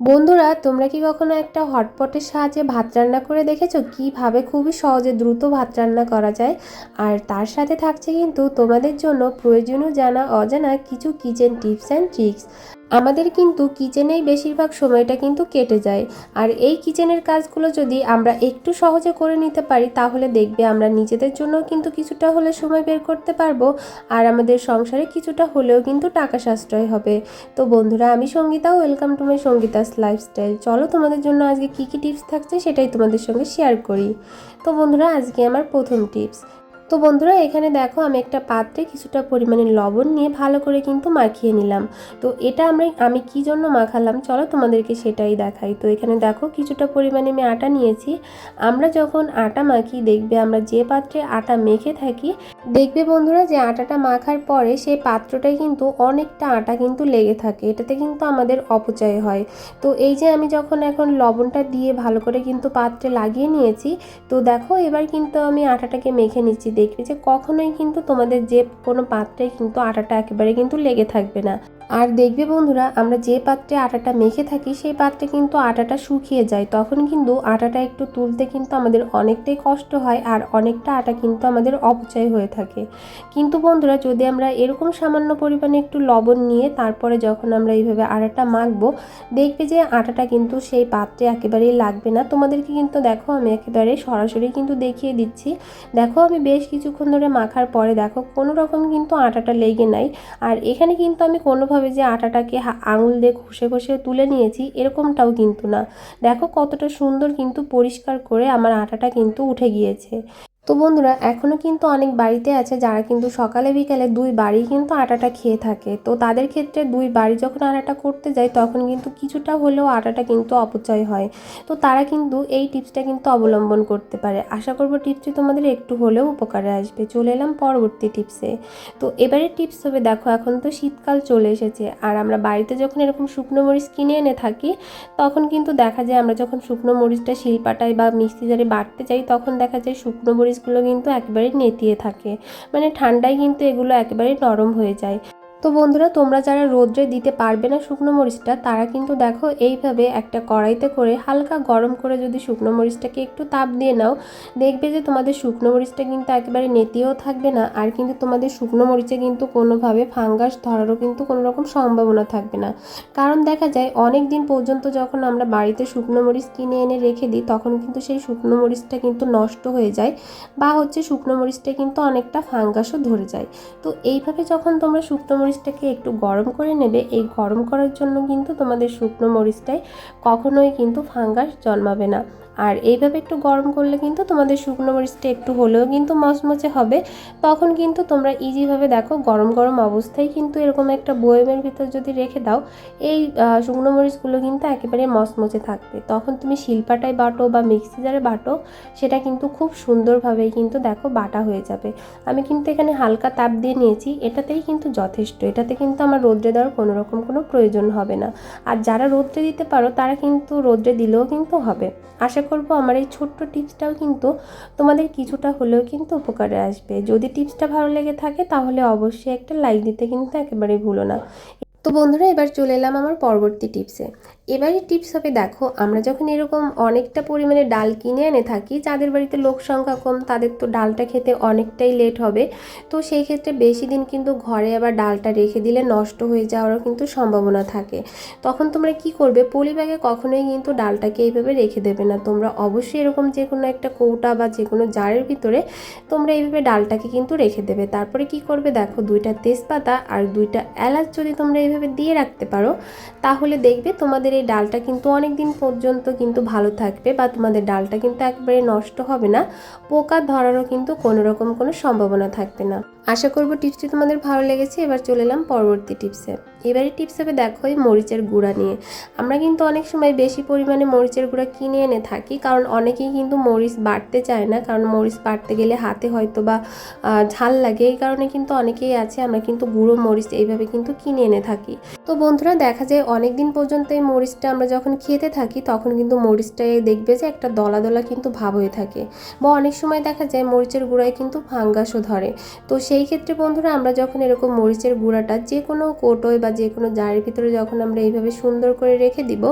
বন্ধুরা, তোমরা কি কখনো একটা হটপটের সাহায্যে ভাত রান্না করে দেখেছ? কীভাবে খুবই সহজে দ্রুত ভাত রান্না করা যায়? আর তার সাথে থাকছে কিন্তু তোমাদের জন্য প্রয়োজনীয় জানা অজানা কিছু কিচেন টিপস অ্যান্ড ট্রিক্স। আমাদের কিন্তু কিচেনেই বেশিরভাগ সময়টা কিন্তু কেটে যায়। আর এই কিচেনের কাজগুলো যদি আমরা একটু সহজে করে নিতে পারি, তাহলে দেখবে আমরা নিজেদের জন্য কিন্তু কিছুটা হলে সময় বের করতে পারব আর আমাদের সংসারে কিছুটা হলেও কিন্তু টাকা সাশ্রয় হবে। তো বন্ধুরা, আমি Sangeeta, welcome to my Sangeeta's lifestyle. চলো তোমাদের জন্য আজকে কী কী টিপস থাকছে সেটাই তোমাদের সঙ্গে শেয়ার করি। তো বন্ধুরা, আজকে আমার প্রথম টিপস। তো বন্ধুরা, এখানে দেখো আমি একটা পাত্রে কিছুটা পরিমাণে লবণ নিয়ে ভালো করে কিন্তু মাখিয়ে নিলাম। তো এটা আমরা আমি কি জন্য মাখালাম? চলো তোমাদেরকে সেটাই দেখাই। তো এখানে দেখো কিছুটা পরিমাণে আমি আটা নিয়েছি। আমরা যখন আটা মাখি, দেখবে আমরা যে পাত্রে আটা মেখে থাকি দেখবে বন্ধুরা যে আটাটা মাখার পরে সেই পাত্রটায় কিন্তু অনেকটা আটা কিন্তু লেগে থাকে। এটাতে কিন্তু আমাদের অপচয় হয়। তো এই যে আমি যখন এখন লবণটা দিয়ে ভালো করে কিন্তু পাত্রে লাগিয়ে নিয়েছি, তো দেখো এবার কিন্তু আমি আটাটাকে মেখে নিচ্ছি। দেখবে যে কখনোই কিন্তু তোমাদের যে কোনো পাত্রে কিন্তু আটাটা একেবারে কিন্তু লেগে থাকবে না। আর দেখবে বন্ধুরা, আমরা যে পাত্রে আটাটা মেখে থাকি, সেই পাত্রে কিন্তু আটাটা শুকিয়ে যায়। তখন কিন্তু আটাটা একটু তুলতে কিন্তু আমাদের অনেকটাই কষ্ট হয় আর অনেকটা আটা কিন্তু আমাদের অপচয় হয়ে থাকে। কিন্তু বন্ধুরা, যদি আমরা এরকম সামান্য পরিমাণে একটু লবণ নিয়ে তারপরে যখন আমরা এইভাবে আটাটা মাখবো, দেখবে যে আটাটা কিন্তু সেই পাত্রে একেবারেই লাগবে না। তোমাদেরকে কিন্তু দেখো, আমি একেবারে সরাসরি কিন্তু দেখিয়ে দিচ্ছি। দেখো, আমি বেশ কিছুক্ষণ ধরে মাখার পরে দেখো, কোনো রকম কিন্তু আটাটা লেগে নাই। আর এখানে কিন্তু আমি কোনোভাবে যে আটাটাকে আঙুল দিয়ে ঘষে ঘষে তুলে নিয়েছি, এরকমটাও কিন্তু না। দেখো কতটা সুন্দর কিন্তু পরিষ্কার করে আমার আটাটা কিন্তু উঠে গিয়েছে। তো বন্ধুরা এখনও কিন্তু অনেক বাড়িতে আছে যারা কিন্তু সকালে, বিকালে দুই বাড়ি কিন্তু আটাটা খেয়ে থাকে। তো তাদের ক্ষেত্রে দুই বাড়ি যখন আটাটা করতে যায়, তখন কিন্তু কিছুটা হলেও আটাটা কিন্তু অপচয় হয়। তো তারা কিন্তু এই টিপসটা কিন্তু অবলম্বন করতে পারে। আশা করব টিপসটি তোমাদের একটু হলেও উপকারে আসবে। চলে এলাম পরবর্তী টিপসে। তো এবারে টিপস হবে, দেখো, এখন তো শীতকাল চলে এসেছে। আর আমরা বাড়িতে যখন এরকম শুকনো মরিচ কিনে এনে থাকি, তখন কিন্তু দেখা যায় আমরা যখন শুকনো মরিচটা শিলপাটায় বা মিক্সি জারে বাটতে যাই, তখন দেখা যায় শুকনো মরিচগুলো কিন্তু একবারে নেতিয়ে থাকে। মানে ঠান্ডায় কিন্তু এগুলো একেবারে নরম হয়ে যায়। তো বন্ধুরা, তোমরা যারা রোদ্রে দিতে পারবে না শুকনো মরিচটা, তারা কিন্তু দেখো এইভাবে একটা কড়াইতে করে হালকা গরম করে যদি শুকনো মরিচটাকে একটু তাপ দিয়ে নাও, দেখবে যে তোমাদের শুকনো মরিচটা কিন্তু একেবারে নেতিয়েও থাকবে না, আর কিন্তু তোমাদের শুকনো মরিচে কিন্তু কোনোভাবে ফাঙ্গাস ধরারও কিন্তু কোনো রকম সম্ভাবনা থাকবে না। কারণ দেখা যায় অনেক দিন পর্যন্ত যখন আমরা বাড়িতে শুকনো মরিচ কিনে এনে রেখে দিই, তখন কিন্তু সেই শুকনো মরিচটা কিন্তু নষ্ট হয়ে যায় বা হচ্ছে শুকনো মরিচটা কিন্তু অনেকটা ফাঙ্গাসও ধরে যায়। তো এইভাবে যখন তোমরা শুকনো মরিচটাকে একটু গরম করে নেবে। এই গরম করার জন্য কিন্তু তোমাদের শুকনো মরিচটায় কখনোই কিন্তু ফাঙ্গাস জন্মাবে না। আর এইভাবে একটু গরম করলে কিন্তু তোমাদের শুকনো মরিচটা একটু হলেও কিন্তু মচমচে হবে। তখন কিন্তু তোমরা ইজিভাবে দেখো গরম গরম অবস্থায় কিন্তু এরকম একটা বয়েমের ভিতর যদি রেখে দাও, এই শুকনো মরিচগুলো কিন্তু একেবারে মচমচে থাকবে। তখন তুমি শিল্পাটায় বাটো বা মিক্সি জারে বাটো, সেটা কিন্তু খুব সুন্দরভাবেই কিন্তু দেখো বাটা হয়ে যাবে। আমি কিন্তু এখানে হালকা তাপ দিয়ে নিয়েছি, এটাতেই কিন্তু যথেষ্ট। এটাতে কিন্তু আমার রোদ্রে দেওয়ার কোনো রকম কোনো প্রয়োজন হবে না। আর যারা রোদ্রে দিতে পারো তারা কিন্তু রোদ্রে দিলেও কিন্তু হবে। আশা করব, আমার এই ছোট্ট টিপসটাও কিন্তু তোমাদের কিছুটা হলেও কিন্তু উপকারে আসবে। যদি টিপসটা ভালো লেগে থাকে, তাহলে অবশ্যই একটা লাইক দিতে কিন্তু একেবারেই ভুলো না। তো বন্ধুরা, এবার চলে এলাম আমার পরবর্তী টিপসে। এবারে টিপস হবে, দেখো, আমরা যখন এরকম অনেকটা পরিমাণে ডাল কিনে এনে থাকি, যাদের বাড়িতে লোক সংখ্যা কম, তাদের তো ডালটা খেতে অনেকটাই লেট হবে। তো সেই ক্ষেত্রে বেশি দিন কিন্তু ঘরে আবার ডালটা রেখে দিলে নষ্ট হয়ে যাওয়ারও কিন্তু সম্ভাবনা থাকে। তখন তোমরা কি করবে পলি ব্যাগে কখনোই কিন্তু ডালটাকে এইভাবে রেখে দেবে না। তোমরা অবশ্যই এরকম যে কোনো একটা কৌটা বা যে কোনো জারের ভিতরে তোমরা এইভাবে ডালটাকে কিন্তু রেখে দেবে। তারপরে কি করবে, দেখো, দুইটা তেজপাতা আর দুইটা এলাচ যদি তোমরা এইভাবে দিয়ে রাখতে পারো, তাহলে দেখবে তোমাদের এই ডালটা কিন্তু অনেক দিন পর্যন্ত কিন্তু ভালো থাকবে বা তোমাদের ডালটা কিন্তু একবারে নষ্ট হবে না। পোকা ধরারও কিন্তু কোনো রকম কোনো সম্ভাবনা থাকবে না। আশা করব টিপসটি তোমাদের ভালো লেগেছে। এবার চলে এলাম পরবর্তী টিপসে। এবারে টিপস হবে দেখো এই মরিচের গুঁড়া নিয়ে। আমরা কিন্তু অনেক সময় বেশি পরিমাণে মরিচের গুঁড়া কিনে এনে থাকি, কারণ অনেকেই কিন্তু মরিচ বাড়তে চায় না, কারণ মরিচ বাড়তে গেলে হাতে হয়তো বা ঝাল লাগে। এই কারণে কিন্তু অনেকেই আছে, আমরা কিন্তু গুঁড়ো মরিচ এইভাবে কিন্তু কিনে এনে থাকি। তো বন্ধুরা, দেখা যায় অনেক দিন পর্যন্ত এই মরিচটা আমরা যখন খেতে থাকি, তখন কিন্তু মরিচটায় দেখবে যে একটা দলা দলা কিন্তু ভাব হয়ে থাকে বা অনেক সময় দেখা যায় মরিচের গুঁড়ায় কিন্তু ফাঙ্গাসও ধরে। তো সেই ক্ষেত্রে বন্ধুরা, আমরা যখন এরকম মরিচের গুঁড়াটা যে কোনো কোটোয় বা যে কোনো জারের ভিতরে যখন আমরা এইভাবে সুন্দর করে রেখে দিব,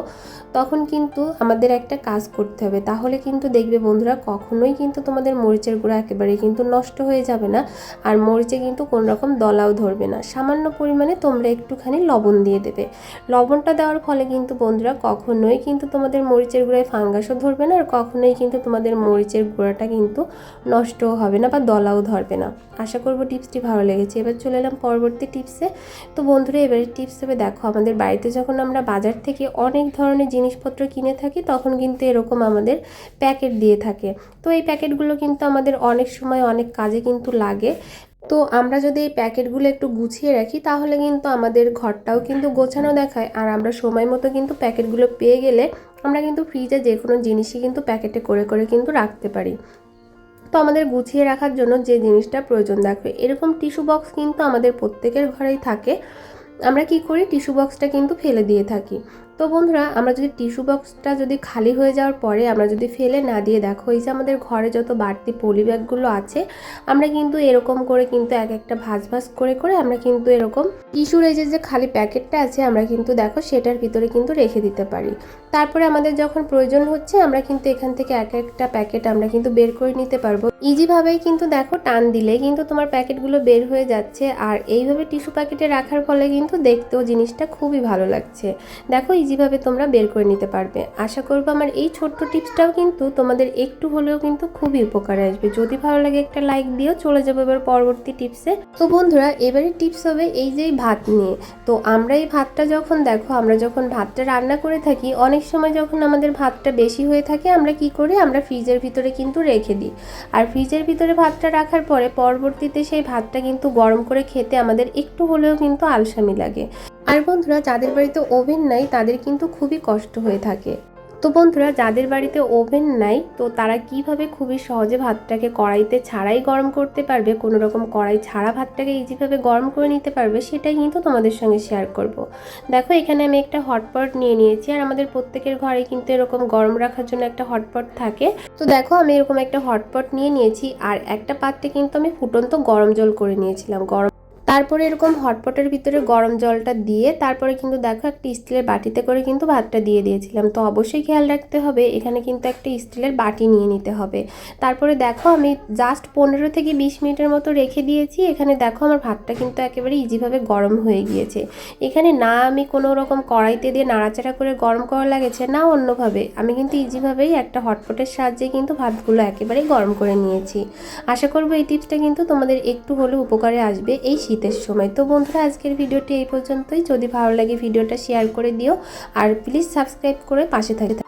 তখন কিন্তু আমাদের একটা কাজ করতে হবে। তাহলে কিন্তু দেখবে বন্ধুরা, কখনোই কিন্তু তোমাদের মরিচের গুঁড়া একেবারে কিন্তু নষ্ট হয়ে যাবে না। আর মরিচে কিন্তু কোনো রকম দলাও ধরবে না। সামান্য পরিমাণে তোমরা একটুখানি লবণ দিয়ে দেবে। লবণটা দেওয়ার ফলে কিন্তু বন্ধুরা, কখনোই কিন্তু তোমাদের মরিচের গুঁড়ায় ফাঙ্গাসও ধরবে না আর কখনোই কিন্তু তোমাদের মরিচের গুঁড়াটা কিন্তু নষ্টও হবে না বা দলাও ধরবে না। আশা করব টিপসটি ভালো লেগেছে। এবার চলে এলাম পরবর্তী টিপসে। তো বন্ধুরা, এবারে টিপস হবে দেখো, আমাদের বাড়িতে যখন আমরা বাজার থেকে অনেক ধরনের জিনিসপত্র কিনে থাকি, তখন কিন্তু এরকম আমাদের প্যাকেট দিয়ে থাকে। তো এই প্যাকেটগুলো কিন্তু আমাদের অনেক সময় অনেক কাজে কিন্তু লাগে। তো আমরা যদি এই প্যাকেটগুলো একটু গুছিয়ে রাখি, তাহলে কিন্তু আমাদের ঘরটাও কিন্তু গোছানো দেখায়। আর আমরা সময় মতো কিন্তু প্যাকেটগুলো পেয়ে গেলে আমরা কিন্তু ফ্রিজে যে কোনো জিনিসই কিন্তু প্যাকেটে করে করে কিন্তু রাখতে পারি। তো আমাদের গুছিয়ে রাখার জন্য যে জিনিসটা প্রয়োজন, দেখো, এরকম টিস্যু বক্স কিন্তু আমাদের প্রত্যেকের ঘরেই থাকে। আমরা কি করি? টিস্যু বক্সটা কিন্তু ফেলে দিয়ে থাকি। তো বন্ধুরা, আমরা যদি টিস্যু বক্সটা যদি খালি হয়ে যাওয়ার পরে আমরা যদি ফেলে না দিয়ে দেখো, এই যে আমাদের ঘরে যত বাড়তি পলি ব্যাগগুলো আছে, আমরা কিন্তু এরকম করে কিন্তু এক একটা ভাজ ভাজ করে করে আমরা কিন্তু এরকম টিস্যুর এই যে খালি প্যাকেটটা আছে, আমরা কিন্তু দেখো সেটার ভিতরে কিন্তু রেখে দিতে পারি। তারপরে আমাদের যখন প্রয়োজন হচ্ছে, আমরা কিন্তু এখান থেকে এক একটা প্যাকেট আমরা কিন্তু বের করে নিতে পারব। ইজিভাবেই কিন্তু দেখো টান দিলে কিন্তু তোমার প্যাকেটগুলো বের হয়ে যাচ্ছে, আর এইভাবে টিস্যু প্যাকেটে রাখার ফলে কিন্তু দেখতেও জিনিসটা খুবই ভালো লাগছে। দেখো ইজিভাবে তোমরা বের করে নিতে পারবে। আশা করব আমার এই ছোট্ট টিপসটাও কিন্তু তোমাদের একটু হলেও কিন্তু খুবই উপকারে আসবে। যদি ভালো লাগে একটা লাইক দিও, চলে যাব এবার পরবর্তী টিপসে। তো বন্ধুরা, এবারে টিপস হবে এই যে ভাত নিয়ে। তো আমরা এই ভাতটা যখন দেখো, আমরা যখন ভাতটা রান্না করে থাকি, অনেক সময় যখন আমাদের ভাতটা বেশি হয়ে থাকে, আমরা কি করি? আমরা ফ্রিজের ভিতরে কিন্তু রেখে দিই। আর ফ্রিজের ভিতরে ভাতটা রাখার পরে পরবর্তীতে সেই ভাতটা কিন্তু গরম করে খেতে আমাদের একটু হলেও কিন্তু আলসামি লাগে। আর বন্ধুরা, যাদের বাড়িতে ওভেন নাই, তাদের কিন্তু খুবই কষ্ট হয়ে থাকে তো বন্ধুরা, যাদের বাড়িতে ওভেন নাই, তো তারা কীভাবে খুবই সহজে ভাতটাকে কড়াইতে ছাড়াই গরম করতে পারবে কোনো রকম কড়াই ছাড়া ভাতটাকে ইজিভাবে গরম করে নিতে পারবে, সেটাই কিন্তু তোমাদের সঙ্গে শেয়ার করব। দেখো, এখানে আমি একটা হটপট নিয়ে নিয়েছি, আর আমাদের প্রত্যেকের ঘরে কিন্তু এরকম গরম রাখার জন্য একটা হটপট থাকে তো দেখো, আমি এরকম একটা হটপট নিয়ে নিয়েছি, আর একটা পাত্রে কিন্তু আমি ফুটন্ত গরম জল করে নিয়েছিলাম, গরম তারপরে এরকম হটপটের ভিতরে গরম জলটা দিয়ে তারপরে কিন্তু দেখো একটা স্টিলের বাটিতে করে কিন্তু ভাতটা দিয়ে দিয়েছিলাম। তো অবশ্যই খেয়াল রাখতে হবে, এখানে কিন্তু একটা স্টিলের বাটি নিয়ে নিতে হবে। তারপরে দেখো আমি জাস্ট পনেরো থেকে বিশ মিনিটের মতো রেখে দিয়েছি, এখানে দেখো আমার ভাতটা কিন্তু একেবারে ইজিভাবে গরম হয়ে গিয়েছে। এখানে না আমি কোনো রকম কড়াইতে দিয়ে নাড়াচাড়া করে গরম করা লাগেছে, না অন্যভাবে। আমি কিন্তু ইজিভাবেই একটা হটপটের সাহায্যে কিন্তু ভাতগুলো একেবারেই গরম করে নিয়েছি। আশা করব এই টিপসটা কিন্তু তোমাদের একটু হলেও উপকারে আসবে এই শীতের সময় তো বন্ধুরা আজকের ভিডিওটি এই পর্যন্তই। যদি ভালো লাগে, ভিডিওটা শেয়ার করে দিও। আর প্লিজ সাবস্ক্রাইব করে পাশে থাকে